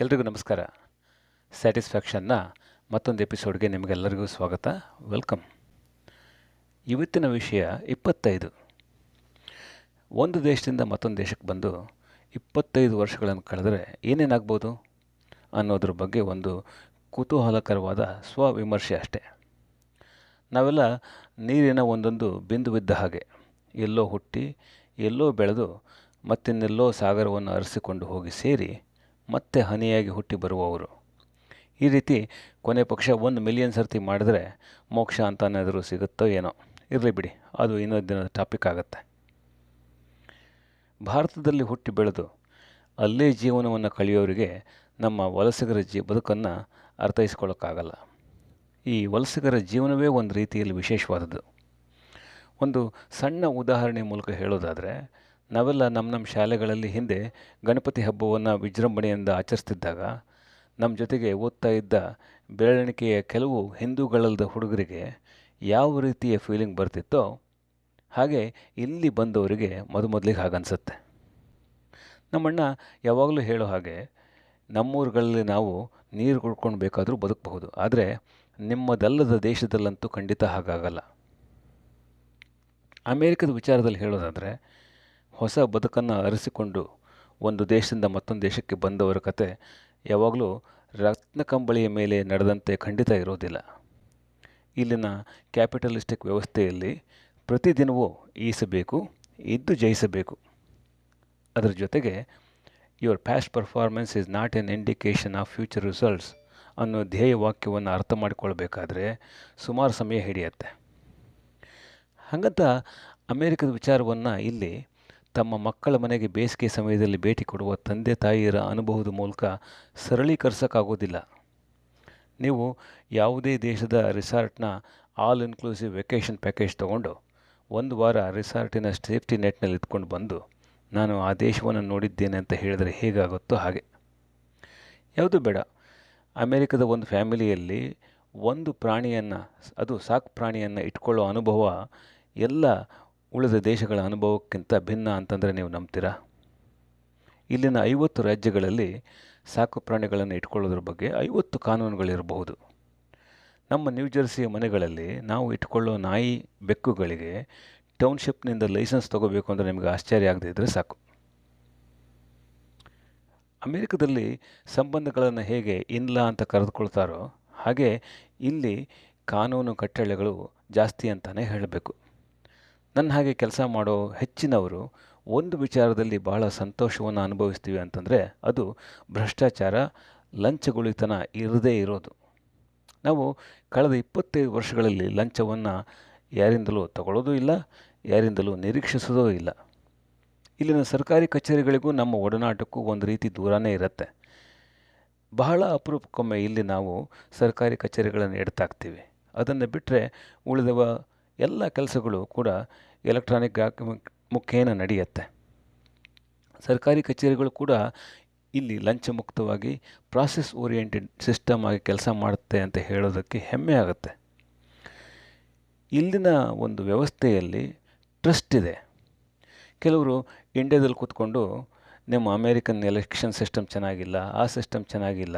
ಎಲ್ರಿಗೂ ನಮಸ್ಕಾರ. ಸ್ಯಾಟಿಸ್ಫ್ಯಾಕ್ಷನ್ನ ಮತ್ತೊಂದು ಎಪಿಸೋಡ್ಗೆ ನಿಮಗೆಲ್ಲರಿಗೂ ಸ್ವಾಗತ. ವೆಲ್ಕಮ್ ಇವತ್ತಿನ ವಿಷಯ ಇಪ್ಪತ್ತೈದು. ಒಂದು ದೇಶದಿಂದ ಮತ್ತೊಂದು ದೇಶಕ್ಕೆ ಬಂದು ಇಪ್ಪತ್ತೈದು ವರ್ಷಗಳನ್ನು ಕಳೆದರೆ ಏನೇನಾಗ್ಬೋದು ಅನ್ನೋದ್ರ ಬಗ್ಗೆ ಒಂದು ಕುತೂಹಲಕರವಾದ ಸ್ವವಿಮರ್ಶೆ ಅಷ್ಟೆ. ನಾವೆಲ್ಲ ನೀರಿನ ಒಂದೊಂದು ಬಿಂದುವಿದ್ದ ಹಾಗೆ ಎಲ್ಲೋ ಹುಟ್ಟಿ ಎಲ್ಲೋ ಬೆಳೆದು ಮತ್ತಿನ್ನೆಲ್ಲೋ ಸಾಗರವನ್ನು ಅರಸಿಕೊಂಡು ಹೋಗಿ ಸೇರಿ ಮತ್ತೆ ಹನಿಯಾಗಿ ಹುಟ್ಟಿ ಬರುವವರು. ಈ ರೀತಿ ಕೊನೆ ಪಕ್ಷ ಒಂದು ಮಿಲಿಯನ್ ಸರ್ತಿ ಮಾಡಿದ್ರೆ ಮೋಕ್ಷ ಅಂತ ಏನಾದರೂ ಸಿಗುತ್ತೋ ಏನೋ. ಇರಲಿ ಬಿಡಿ, ಅದು ಇನ್ನೊಂದು ದಿನದ ಟಾಪಿಕ್ ಆಗುತ್ತೆ. ಭಾರತದಲ್ಲಿ ಹುಟ್ಟಿ ಬೆಳೆದು ಅಲ್ಲೇ ಜೀವನವನ್ನು ಕಳೆಯೋರಿಗೆ ನಮ್ಮ ವಲಸಿಗರ ಜೀ, ಬದುಕನ್ನು ಅರ್ಥೈಸ್ಕೊಳ್ಳೋಕ್ಕಾಗಲ್ಲ. ಈ ವಲಸಿಗರ ಜೀವನವೇ ಒಂದು ರೀತಿಯಲ್ಲಿ ವಿಶೇಷವಾದದ್ದು. ಒಂದು ಸಣ್ಣ ಉದಾಹರಣೆ ಮೂಲಕ ಹೇಳೋದಾದರೆ ನಾವೆಲ್ಲ ನಮ್ಮ ನಮ್ಮ ಶಾಲೆಗಳಲ್ಲಿ ಹಿಂದೆ ಗಣಪತಿ ಹಬ್ಬವನ್ನು ವಿಜೃಂಭಣೆಯಿಂದ ಆಚರಿಸ್ತಿದ್ದಾಗ ನಮ್ಮ ಜೊತೆಗೆ ಓದ್ತಾ ಇದ್ದ ಬೆರಳೆಣಿಕೆಯ ಕೆಲವು ಹಿಂದೂಗಳಲ್ಲದ ಹುಡುಗರಿಗೆ ಯಾವ ರೀತಿಯ ಫೀಲಿಂಗ್ ಬರ್ತಿತ್ತೋ ಹಾಗೆ ಇಲ್ಲಿ ಬಂದವರಿಗೆ ಮೊದಮೊದಲಿಗೆ ಹಾಗನ್ಸುತ್ತೆ. ನಮ್ಮಣ್ಣ ಯಾವಾಗಲೂ ಹೇಳೋ ಹಾಗೆ ನಮ್ಮೂರುಗಳಲ್ಲಿ ನಾವು ನೀರು ಕುಡ್ಕೊಂಡು ಬೇಕಾದರೂ ಬದುಕಬಹುದು, ಆದರೆ ನಿಮ್ಮದಲ್ಲದ ದೇಶದಲ್ಲಂತೂ ಖಂಡಿತ ಹಾಗಾಗಲ್ಲ. ಅಮೇರಿಕದ ವಿಚಾರದಲ್ಲಿ ಹೇಳೋದಾದರೆ ಹೊಸ ಬದುಕನ್ನು ಅರಸಿಕೊಂಡು ಒಂದು ದೇಶದಿಂದ ಮತ್ತೊಂದು ದೇಶಕ್ಕೆ ಬಂದವರ ಕತೆ ಯಾವಾಗಲೂ ರತ್ನ ಕಂಬಳಿಯ ಮೇಲೆ ನಡೆದಂತೆ ಖಂಡಿತ ಇರೋದಿಲ್ಲ. ಇಲ್ಲಿನ ಕ್ಯಾಪಿಟಲಿಸ್ಟಿಕ್ ವ್ಯವಸ್ಥೆಯಲ್ಲಿ ಪ್ರತಿದಿನವೂ ಈಸಬೇಕು, ಇದ್ದು ಜಯಿಸಬೇಕು. ಅದರ ಜೊತೆಗೆ your past performance is not an indication of future results ಅನ್ನೋ ಧ್ಯೇಯ ವಾಕ್ಯವನ್ನು ಅರ್ಥ ಮಾಡಿಕೊಳ್ಬೇಕಾದ್ರೆ ಸುಮಾರು ಸಮಯ ಹಿಡಿಯತ್ತೆ. ಹಾಗಂತ ಅಮೇರಿಕದ ವಿಚಾರವನ್ನು ಇಲ್ಲಿ ತಮ್ಮ ಮಕ್ಕಳ ಮನೆಗೆ ಬೇಸಿಗೆ ಸಮಯದಲ್ಲಿ ಭೇಟಿ ಕೊಡುವ ತಂದೆ ತಾಯಿಯರ ಅನುಭವದ ಮೂಲಕ ಸರಳೀಕರಿಸೋಕ್ಕಾಗೋದಿಲ್ಲ. ನೀವು ಯಾವುದೇ ದೇಶದ ರಿಸಾರ್ಟ್ನ ಆಲ್ ಇನ್ಕ್ಲೂಸಿವ್ ವೆಕೇಷನ್ ಪ್ಯಾಕೇಜ್ ತೊಗೊಂಡು ಒಂದು ವಾರ ರಿಸಾರ್ಟಿನ ಸೇಫ್ಟಿ ನೆಟ್ನಲ್ಲಿ ಇದ್ಕೊಂಡು ಬಂದು ನಾನು ಆ ದೇಶವನ್ನು ನೋಡಿದ್ದೇನೆ ಅಂತ ಹೇಳಿದರೆ ಹೇಗಾಗುತ್ತೋ ಹಾಗೆ. ಯಾವುದು ಬೇಡ. ಅಮೇರಿಕದ ಒಂದು ಫ್ಯಾಮಿಲಿಯಲ್ಲಿ ಒಂದು ಪ್ರಾಣಿಯನ್ನು, ಅದು ಸಾಕು ಪ್ರಾಣಿಯನ್ನು ಇಟ್ಕೊಳ್ಳೋ ಅನುಭವ ಎಲ್ಲ ಉಳಿದ ದೇಶಗಳ ಅನುಭವಕ್ಕಿಂತ ಭಿನ್ನ ಅಂತಂದರೆ ನೀವು ನಂಬ್ತೀರಾ? ಇಲ್ಲಿನ ಐವತ್ತು ರಾಜ್ಯಗಳಲ್ಲಿ ಸಾಕು ಪ್ರಾಣಿಗಳನ್ನು ಇಟ್ಕೊಳ್ಳೋದ್ರ ಬಗ್ಗೆ ಐವತ್ತು ಕಾನೂನುಗಳಿರಬಹುದು. ನಮ್ಮ ನ್ಯೂ ಜೆರ್ಸಿಯ ಮನೆಗಳಲ್ಲಿ ನಾವು ಇಟ್ಕೊಳ್ಳೋ ನಾಯಿ ಬೆಕ್ಕುಗಳಿಗೆ ಟೌನ್ಶಿಪ್ನಿಂದ ಲೈಸೆನ್ಸ್ ತೊಗೋಬೇಕು ಅಂದರೆ ನಿಮಗೆ ಆಶ್ಚರ್ಯ ಆಗದೇ ಇದ್ದರೆ ಸಾಕು. ಅಮೇರಿಕದಲ್ಲಿ ಸಂಬಂಧಗಳನ್ನು ಹೇಗೆ ಇನ್ಲಾ ಅಂತ ಕರೆದುಕೊಳ್ತಾರೋ ಹಾಗೆ ಇಲ್ಲಿ ಕಾನೂನು ಕಟ್ಟಳೆಗಳು ಜಾಸ್ತಿ ಅಂತಲೇ ಹೇಳಬೇಕು. ನನ್ನ ಹಾಗೆ ಕೆಲಸ ಮಾಡೋ ಹೆಚ್ಚಿನವರು ಒಂದು ವಿಚಾರದಲ್ಲಿ ಬಹಳ ಸಂತೋಷವನ್ನು ಅನುಭವಿಸ್ತೀವಿ ಅಂತಂದರೆ ಅದು ಭ್ರಷ್ಟಾಚಾರ, ಲಂಚಗುಳಿತನ ಇರದೇ ಇರೋದು. ನಾವು ಕಳೆದ ಇಪ್ಪತ್ತೈದು ವರ್ಷಗಳಲ್ಲಿ ಲಂಚವನ್ನು ಯಾರಿಂದಲೂ ತಗೊಳ್ಳೋದೂ ಇಲ್ಲ, ಯಾರಿಂದಲೂ ನಿರೀಕ್ಷಿಸೋದೂ ಇಲ್ಲ. ಇಲ್ಲಿನ ಸರ್ಕಾರಿ ಕಚೇರಿಗಳಿಗೂ ನಮ್ಮ ಒಡನಾಟಕ್ಕೂ ಒಂದು ರೀತಿ ದೂರನೇ ಇರುತ್ತೆ. ಬಹಳ ಅಪರೂಪಕ್ಕೊಮ್ಮೆ ಇಲ್ಲಿ ನಾವು ಸರ್ಕಾರಿ ಕಚೇರಿಗಳನ್ನು ಎಡ್ತಾಕ್ತೀವಿ ಅದನ್ನು ಬಿಟ್ಟರೆ ಉಳಿದವ ಎಲ್ಲ ಕೆಲಸಗಳು ಕೂಡ ಎಲೆಕ್ಟ್ರಾನಿಕ್ ಮುಖೇನ ನಡೆಯುತ್ತೆ. ಸರ್ಕಾರಿ ಕಚೇರಿಗಳು ಕೂಡ ಇಲ್ಲಿ ಲಂಚ ಮುಕ್ತವಾಗಿ ಪ್ರಾಸೆಸ್ ಓರಿಯೆಂಟೆಡ್ ಸಿಸ್ಟಮ್ ಆಗಿ ಕೆಲಸ ಮಾಡುತ್ತೆ ಅಂತ ಹೇಳೋದಕ್ಕೆ ಹೆಮ್ಮೆ ಆಗುತ್ತೆ. ಇಲ್ಲಿನ ಒಂದು ವ್ಯವಸ್ಥೆಯಲ್ಲಿ ಟ್ರಸ್ಟ್ ಇದೆ. ಕೆಲವರು ಇಂಡಿಯಾದಲ್ಲಿ ಕೂತ್ಕೊಂಡು ನಿಮ್ಮ ಅಮೇರಿಕನ್ ಎಲೆಕ್ಷನ್ ಸಿಸ್ಟಮ್ ಚೆನ್ನಾಗಿಲ್ಲ, ಆ ಸಿಸ್ಟಮ್ ಚೆನ್ನಾಗಿಲ್ಲ,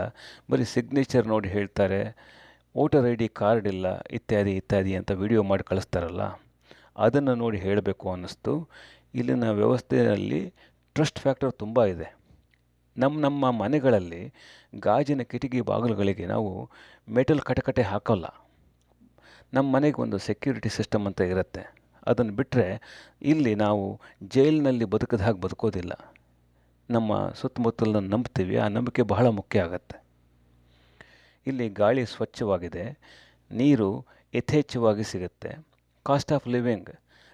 ಬರೀ ಸಿಗ್ನೇಚರ್ ನೋಡಿ ಹೇಳ್ತಾರೆ ವೋಟರ್ ಐ ಡಿ ಕಾರ್ಡ್ ಇಲ್ಲ, ಇತ್ಯಾದಿ ಇತ್ಯಾದಿ ಅಂತ ವಿಡಿಯೋ ಮಾಡಿ ಕಳಿಸ್ತಾರಲ್ಲ, ಅದನ್ನು ನೋಡಿ ಹೇಳಬೇಕು ಅನ್ನಿಸ್ತು. ಇಲ್ಲಿನ ವ್ಯವಸ್ಥೆಯಲ್ಲಿ ಟ್ರಸ್ಟ್ ಫ್ಯಾಕ್ಟರ್ ತುಂಬ ಇದೆ. ನಮ್ಮ ನಮ್ಮ ಮನೆಗಳಲ್ಲಿ ಗಾಜಿನ ಕಿಟಕಿ ಬಾಗಿಲುಗಳಿಗೆ ನಾವು ಮೆಟಲ್ ಕಟಕಟೆ ಹಾಕೋಲ್ಲ. ನಮ್ಮ ಮನೆಗೆ ಒಂದು ಸೆಕ್ಯೂರಿಟಿ ಸಿಸ್ಟಮ್ ಅಂತ ಇರುತ್ತೆ. ಅದನ್ನು ಬಿಟ್ಟರೆ ಇಲ್ಲಿ ನಾವು ಜೈಲಿನಲ್ಲಿ ಬದುಕದ ಹಾಗೆ ಬದುಕೋದಿಲ್ಲ. ನಮ್ಮ ಸುತ್ತಮುತ್ತಲನ್ನ ನಂಬ್ತೀವಿ, ಆ ನಂಬಿಕೆ ಬಹಳ ಮುಖ್ಯ ಆಗುತ್ತೆ. ಇಲ್ಲಿ ಗಾಳಿ ಸ್ವಚ್ಛವಾಗಿದೆ, ನೀರು ಯಥೇಚ್ಛವಾಗಿ ಸಿಗುತ್ತೆ. Cost of living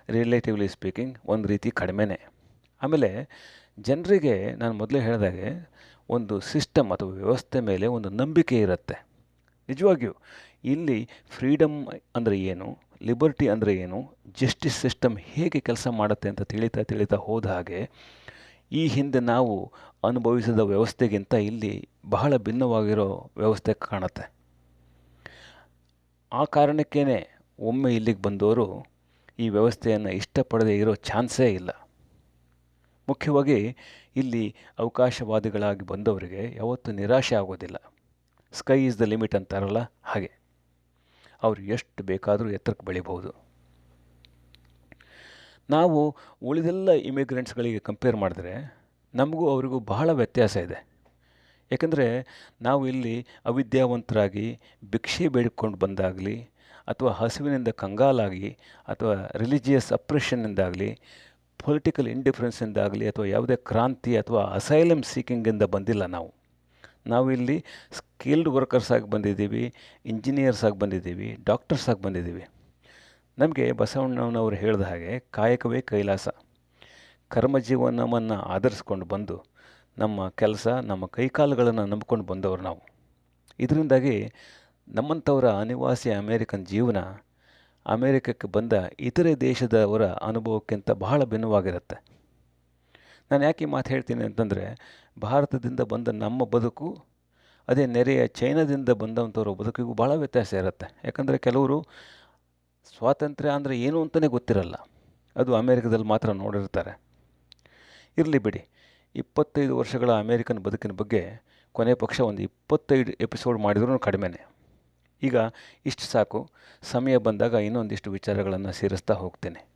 relatively speaking ಒಂದು ರೀತಿ ಕಡಿಮೆನೇ. ಆಮೇಲೆ ಜನರಿಗೆ ನಾನು ಮೊದಲೇ ಹೇಳಿದಾಗೆ ಒಂದು ಸಿಸ್ಟಮ್ ಅಥವಾ ವ್ಯವಸ್ಥೆ ಮೇಲೆ ಒಂದು ನಂಬಿಕೆ ಇರುತ್ತೆ. ನಿಜವಾಗಿಯೂ, ಇಲ್ಲಿ ಫ್ರೀಡಮ್ ಅಂದರೆ ಏನು ಲಿಬರ್ಟಿ ಅಂದರೆ ಏನು ಜಸ್ಟಿಸ್ ಸಿಸ್ಟಮ್ ಹೇಗೆ ಕೆಲಸ ಮಾಡುತ್ತೆ ಅಂತ ತಿಳಿತಾ ತಿಳಿತಾ ಹೋದ ಹಾಗೆ ಈ ಹಿಂದೆ ನಾವು ಅನುಭವಿಸಿದ ವ್ಯವಸ್ಥೆಗಿಂತ ಇಲ್ಲಿ ಬಹಳ ಭಿನ್ನವಾಗಿರೋ ವ್ಯವಸ್ಥೆ ಕಾಣುತ್ತೆ. ಆ ಕಾರಣಕ್ಕೇ ಒಮ್ಮೆ ಇಲ್ಲಿಗೆ ಬಂದವರು ಈ ವ್ಯವಸ್ಥೆಯನ್ನು ಇಷ್ಟಪಡದೇ ಇರೋ ಚಾನ್ಸೇ ಇಲ್ಲ. ಮುಖ್ಯವಾಗಿ ಇಲ್ಲಿ ಅವಕಾಶವಾದಿಗಳಾಗಿ ಬಂದವರಿಗೆ ಯಾವತ್ತೂ ನಿರಾಶೆ ಆಗೋದಿಲ್ಲ. ಸ್ಕೈ ಈಸ್ ದ ಲಿಮಿಟ್ ಅಂತಾರಲ್ಲ ಹಾಗೆ. ಅವರು ಎಷ್ಟು ಬೇಕಾದರೂ ಎತ್ತರಕ್ಕೆ ಬೆಳಿಬೋದು ನಾವು ಉಳಿದೆಲ್ಲ ಇಮಿಗ್ರೆಂಟ್ಸ್ಗಳಿಗೆ ಕಂಪೇರ್ ಮಾಡಿದ್ರೆ ನಮಗೂ ಅವರಿಗೂ ಬಹಳ ವ್ಯತ್ಯಾಸ ಇದೆ. ಏಕೆಂದರೆ ನಾವು ಇಲ್ಲಿ ಅವಿದ್ಯಾವಂತರಾಗಿ ಭಿಕ್ಷೆ ಬೇಡಿಕೊಂಡು ಬಂದಾಗಲಿ ಅಥವಾ ಹಸಿವಿನಿಂದ ಕಂಗಾಲಾಗಿ ಅಥವಾ ರಿಲಿಜಿಯಸ್ ಅಪ್ರೆಷನ್ನಿಂದಾಗಲಿ ಪೊಲಿಟಿಕಲ್ ಇಂಡಿಫರೆನ್ಸಿಂದಾಗಲಿ ಅಥವಾ ಯಾವುದೇ ಕ್ರಾಂತಿ ಅಥವಾ ಅಸೈಲಮ್ ಸೀಕಿಂಗಿಂದ ಬಂದಿಲ್ಲ ನಾವು. ನಾವು ಇಲ್ಲಿ ಸ್ಕಿಲ್ಡ್ ವರ್ಕರ್ಸ್ ಆಗಿ ಬಂದಿದ್ದೀವಿ ಇಂಜಿನಿಯರ್ಸ್ ಆಗಿ ಬಂದಿದ್ದೀವಿ ಡಾಕ್ಟರ್ಸ್ ಆಗಿ ಬಂದಿದ್ದೀವಿ. ನಮಗೆ ಬಸವಣ್ಣನವರು ಹೇಳಿದ ಹಾಗೆ ಕಾಯಕವೇ ಕೈಲಾಸ. ಕರ್ಮಜೀವನವನ್ನು ಆಧರಿಸ್ಕೊಂಡು ಬಂದು ನಮ್ಮ ಕೆಲಸ, ನಮ್ಮ ಕೈಕಾಲುಗಳನ್ನು ನಂಬಿಕೊಂಡು ಬಂದವರು ನಾವು. ಇದರಿಂದಾಗಿ ನಮ್ಮಂಥವರ ಅನಿವಾಸಿ ಅಮೇರಿಕನ್ ಜೀವನ ಅಮೇರಿಕಕ್ಕೆ ಬಂದ ಇತರೆ ದೇಶದವರ ಅನುಭವಕ್ಕಿಂತ ಬಹಳ ಭಿನ್ನವಾಗಿರುತ್ತೆ. ನಾನು ಯಾಕೆ ಮಾತು ಹೇಳ್ತೀನಿ ಅಂತಂದರೆ, ಭಾರತದಿಂದ ಬಂದ ನಮ್ಮ ಬದುಕು, ಅದೇ ನೆರೆಯ ಚೈನಾದಿಂದ ಬಂದಂಥವ್ರ ಬದುಕಿಗೂ ಭಾಳ ವ್ಯತ್ಯಾಸ ಇರುತ್ತೆ. ಯಾಕಂದರೆ ಕೆಲವರು ಸ್ವಾತಂತ್ರ್ಯ ಅಂದರೆ ಏನು ಅಂತಲೇ ಗೊತ್ತಿರಲ್ಲ. ಅದು ಅಮೇರಿಕದಲ್ಲಿ ಮಾತ್ರ ನೋಡಿರ್ತಾರೆ. ಇರಲಿ ಬಿಡಿ. ಇಪ್ಪತ್ತೈದು ವರ್ಷಗಳ ಅಮೇರಿಕನ್ ಬದುಕಿನ ಬಗ್ಗೆ ಕೊನೆ ಪಕ್ಷ ಒಂದು ಇಪ್ಪತ್ತೈದು ಎಪಿಸೋಡ್ ಮಾಡಿದ್ರೂ ಕಡಿಮೆನೇ. ಈಗ ಇಷ್ಟು ಸಾಕು. ಸಮಯ ಬಂದಾಗ ಇನ್ನೊಂದಿಷ್ಟು ವಿಚಾರಗಳನ್ನು ಸೇರಿಸ್ತಾ ಹೋಗ್ತೇನೆ.